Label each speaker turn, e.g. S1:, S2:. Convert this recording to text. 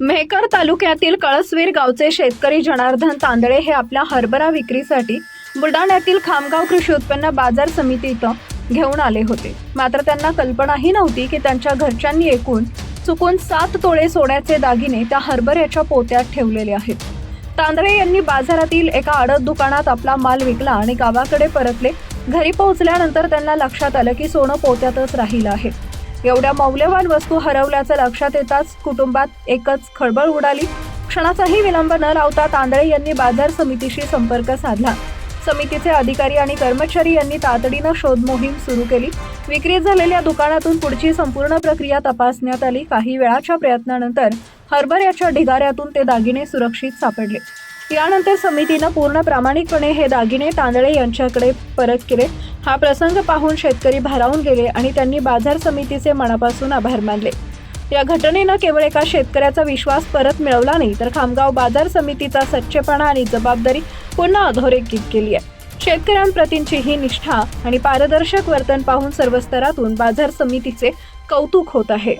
S1: मेहकर तालुक्यातील कळसवीर गावचे शेतकरी जनार्दन तांदळे हे आपल्या हरभरा विक्रीसाठी बुलढाण्यातील खामगाव कृषी उत्पन्न बाजार समिती इथं घेऊन आले होते. मात्र त्यांना कल्पनाही नव्हती की त्यांच्या घरच्यांनी एकूण चुकून सात तोळे सोन्याचे दागिने त्या हरभऱ्याच्या पोत्यात ठेवलेले आहेत. तांदळे यांनी बाजारातील एका आडत दुकानात आपला माल विकला आणि गावाकडे परतले. घरी पोहोचल्यानंतर त्यांना लक्षात आलं की सोनं पोत्यातच राहिलं आहे. एवढ्या मौल्यवान वस्तू हरवल्याचं लक्षात येताच कुटुंबात एकच खळबळ उडाली. क्षणाचाही विलंब न लावता तांदळे यांनी बाजार समितीशी संपर्क साधला. समितीचे अधिकारी आणि कर्मचारी यांनी तातडीनं शोध मोहीम सुरू केली. विक्री झालेल्या दुकानातून पुढची संपूर्ण प्रक्रिया तपासण्यात आली. काही वेळाच्या प्रयत्नानंतर हरभऱ्याच्या ढिगाऱ्यातून ते दागिने सुरक्षित सापडले. यानंतर समितीनं पूर्ण प्रामाणिकपणे हे दागिने तांदळे यांच्याकडे परत केले. हा प्रसंग पाहून शेतकरी भारावून गेले आणि त्यांनी बाजार समितीचे मनापासून आभार मानले. या घटनेनं केवळ एका शेतकऱ्याचा विश्वास परत मिळवला नाही तर खामगाव बाजार समितीचा सच्चेपणा आणि जबाबदारी पुन्हा अधोरेखित केली आहे. शेतकऱ्यांप्रतींची ही निष्ठा आणि पारदर्शक वर्तन पाहून सर्व स्तरातून बाजार समितीचे कौतुक होत आहे.